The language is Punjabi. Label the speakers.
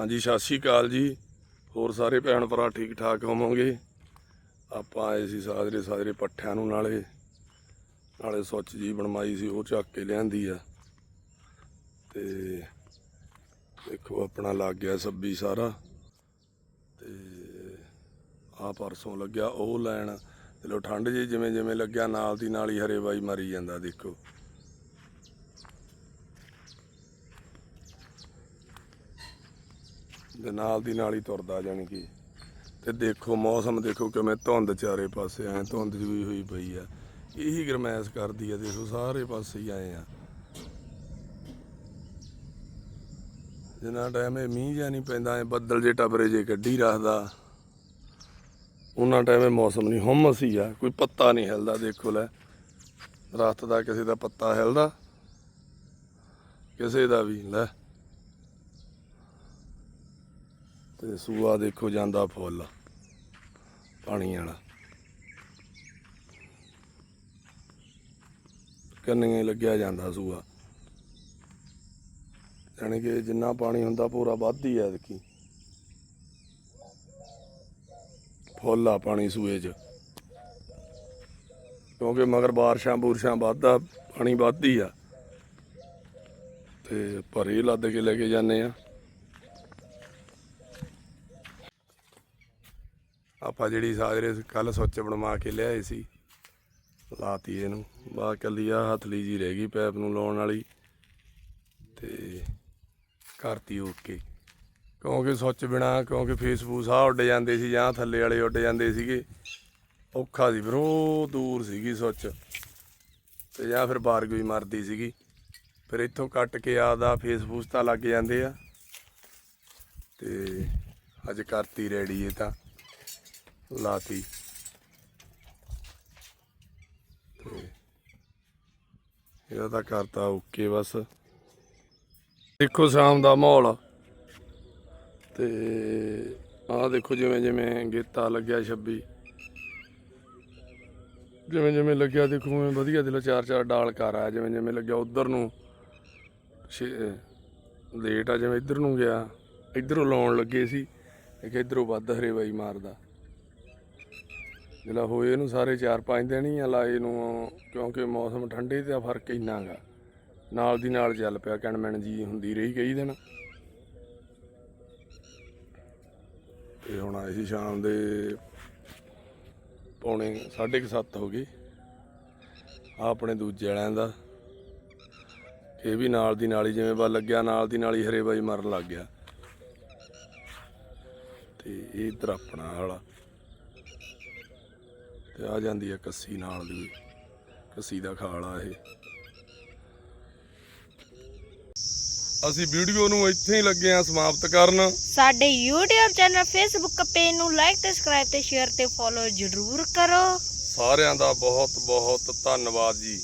Speaker 1: ਹਾਂਜੀ, ਸਤਿ ਸ਼੍ਰੀ ਅਕਾਲ ਜੀ। ਹੋਰ ਸਾਰੇ ਭੈਣ ਭਰਾ ਠੀਕ ਠਾਕ ਹੋਵੋਗੇ? ਆਪਾਂ ਆਏ ਸੀ ਸਾਜਰੇ ਸਾਜਰੇ ਪੱਠਿਆਂ ਨੂੰ ਨਾਲੇ। ਨਾਲੇ ਸੁੱਚ ਜੀ ਬਣਵਾਈ ਸੀ, ਉਹ ਚੱਕ ਕੇ ਲਿਆਂਦੀ ਆ। ਤੇ ਦੇਖੋ, ਆਪਣਾ ਲੱਗ ਗਿਆ ਸੱਬੀ ਸਾਰਾ। ਤੇ ਆ ਪਰਸੋਂ ਲੱਗਿਆ ਉਹ ਲੈਣ। ਚਲੋ, ਠੰਡ ਜੀ ਜਿਵੇਂ ਜਿਵੇਂ ਲੱਗਿਆ, ਨਾਲ ਦੀ ਨਾਲ ਹੀ ਹਰੇ ਬਾਈ ਮਰੀ ਜਾਂਦਾ, ਦੇਖੋ। ਦੇ ਨਾਲ ਦੀ ਨਾਲ ਹੀ ਤੁਰਦਾ ਜਾਣੀ ਕਿ। ਤੇ ਦੇਖੋ, ਮੌਸਮ ਦੇਖੋ ਕਿਵੇਂ ਧੁੰਦ ਚਾਰੇ ਪਾਸੇ ਐ, ਧੁੰਦ ਜੂਈ ਹੋਈ ਪਈ ਆ। ਇਹੀ ਗਰਮੈਸ਼ ਕਰਦੀ ਆ, ਦੇਖੋ ਸਾਰੇ ਪਾਸੇ ਹੀ ਆਏ ਆ। ਜਿੰਨਾ ਟਾਈਮ ਇਹ ਮੀਂਹ ਜਾਂ ਨਹੀਂ ਪੈਂਦਾ ਐ ਬੱਦਲ ਜੇ ਟਬਰੇ ਜੇ ਕੱਢੀ ਰੱਖਦਾ। ਉਹਨਾਂ ਟਾਈਮ ਇਹ ਮੌਸਮ ਨਹੀਂ, ਹੁਮਸ ਹੀ ਆ, ਕੋਈ ਪੱਤਾ ਨਹੀਂ ਹਿਲਦਾ, ਦੇਖੋ ਲੈ। ਦਰਖਤ ਦਾ ਕਿਸੇ ਦਾ ਪੱਤਾ ਹਿਲਦਾ, ਕਿਸੇ ਦਾ ਵੀ, ਲੈ। ਤੇ ਸੂਆ ਦੇਖੋ ਜਾਂਦਾ ਫੁੱਲ, ਪਾਣੀ ਵਾਲਾ। ਕੰਨੀਆਂ ਲੱਗਿਆ ਜਾਂਦਾ ਸੂਆ। ਯਾਨੀ ਕਿ ਜਿੰਨਾ ਪਾਣੀ ਹੁੰਦਾ ਪੂਰਾ ਵੱਧਦੀ ਐ ਐਤਕੀ। ਫੁੱਲ ਆ ਪਾਣੀ ਸੂਏ 'ਚ। ਕਿਉਂਕਿ ਮਗਰ ਬਾਰਿਸ਼ਾਂ ਬੂਰਸ਼ਾਂ ਵੱਧਦਾ ਪਾਣੀ ਵੱਧਦੀ ਆ। ਤੇ ਭਰੇ ਲੱਦ ਕੇ ਲੈ ਕੇ ਜਾਂਦੇ ਆ। ਆਪਾਂ ਜਿਹੜੀ ਸਾਜਰੇ ਕੱਲ ਸੁੱਚ ਬਣਵਾ ਕੇ ਲਿਆਏ ਸੀ, ਲਾਤੀ ਇਹਨੂੰ। ਬਾ ਕੱਲੀ ਆ ਹਥਲੀ ਜੀ ਰਹਿ ਗਈ ਪੈਪ ਨੂੰ ਲਾਉਣ ਵਾਲੀ ਤੇ ਕਰਤੀ ਓਕੇ। ਕਿਉਂਕਿ ਸੁੱਚ ਬਿਨਾ, ਕਿਉਂਕਿ ਫੇਸਬੂਸ ਆ ਉੱਡ ਜਾਂਦੇ ਸੀ ਜਾਂ ਥੱਲੇ ਵਾਲੇ ਉੱਡ ਜਾਂਦੇ ਸੀਗੇ। ਔਖਾ ਸੀ, ਫਿਰ ਉਹ ਦੂਰ ਸੀਗੀ ਸੁੱਚ ਤੇ ਜਾਂ ਫਿਰ ਬਾਰਗ ਵੀ ਮਰਦੀ ਸੀਗੀ। ਫਿਰ ਇੱਥੋਂ ਕੱਟ ਕੇ ਆਦਾ ਫੇਸਬੂਸ ਤਾਂ ਲੱਗ ਜਾਂਦੇ ਆ। ਤੇ ਅੱਜ ਕਰਤੀ ਰੈਡੀ ਇਹ ਤਾਂ। ਲਾਤੀ ਤੇ। ਇਹਦਾ ਤਾਂ ਕਰਤਾ ਓਕੇ ਬਸ। ਦੇਖੋ ਸ਼ਾਮ ਦਾ ਮਾਹੌਲ। ਤੇ ਆਹ ਦੇਖੋ ਜਿਵੇਂ ਜਿਵੇਂ ਗੇਤਾ ਲੱਗਿਆ 26 ਜਿਵੇਂ ਜਿਵੇਂ ਲੱਗਿਆ ਦੇਖੋ ਮੈਂ ਵਧੀਆ ਦਿਲੋਂ ਚਾਰ ਚਾਰ ਡਾਲ ਕਰ ਆਇਆ, ਜਿਵੇਂ ਜਿਵੇਂ ਲੱਗਿਆ ਉਧਰ ਨੂੰ ਲੇਟ ਆ, ਜਿਵੇਂ ਇੱਧਰ ਨੂੰ ਗਿਆ, ਇੱਧਰੋਂ ਲਾਉਣ ਲੱਗੇ ਸੀ, ਇੱਕ ਇੱਧਰੋਂ ਵੱਧ ਹਰੇ ਬਾਈ ਮਾਰਦਾ। ਜਿਹੜਾ ਹੋਏ ਇਹਨੂੰ ਸਾਰੇ 4-5 ਦਿਨ ਹੀ ਆ ਲਾਏ ਨੂੰ, ਕਿਉਂਕਿ ਮੌਸਮ ਠੰਡੇ ਤੇ ਫ਼ਰਕ ਇੰਨਾ ਗਾ ਨਾਲ ਦੀ ਨਾਲ ਚੱਲ ਪਿਆ, ਕਣਮਣ ਜੀ ਹੁੰਦੀ ਰਹੀ ਕਈ ਦਿਨ। ਤੇ ਹੁਣ ਆਏ ਸੀ ਸ਼ਾਮ ਦੇ ਪੌਣੇ 7:30 ਹੋ ਗਏ ਆ ਆਪਣੇ ਦੂਜੇ ਵਾਲਿਆਂ ਦਾ। ਇਹ ਵੀ ਨਾਲ ਦੀ ਨਾਲ ਹੀ ਜਿਵੇਂ ਬਾ ਲੱਗਿਆ, ਨਾਲ ਦੀ ਨਾਲ ਹੀ ਹਰੇ ਬਾਈ ਮਰਨ ਲੱਗ ਗਿਆ। ਤੇ ਇਹ ਇੱਧਰ ਵਾਲਾ। ਤੇ ਆ ਜਾਂਦੀ ਆ ਕੱਸੀ ਨਾਲ ਦੀ ਕੱਸੀ ਦਾ ਖਾਲਾ ਇਹ। ਅਸੀਂ ਵੀਡੀਓ ਨੂੰ ਇੱਥੇ ਹੀ ਲੱਗੇ ਆ ਸਮਾਪਤ ਕਰਨ।
Speaker 2: ਸਾਡੇ YouTube ਚੈਨਲ Facebook ਪੇਜ ਨੂੰ ਲਾਈਕ ਤੇ ਸਬਸਕ੍ਰਾਈਬ ਤੇ ਸ਼ੇਅਰ ਤੇ ਫੋਲੋ ਜ਼ਰੂਰ ਕਰੋ।
Speaker 1: ਸਾਰਿਆਂ ਦਾ ਬਹੁਤ ਬਹੁਤ ਧੰਨਵਾਦ ਜੀ।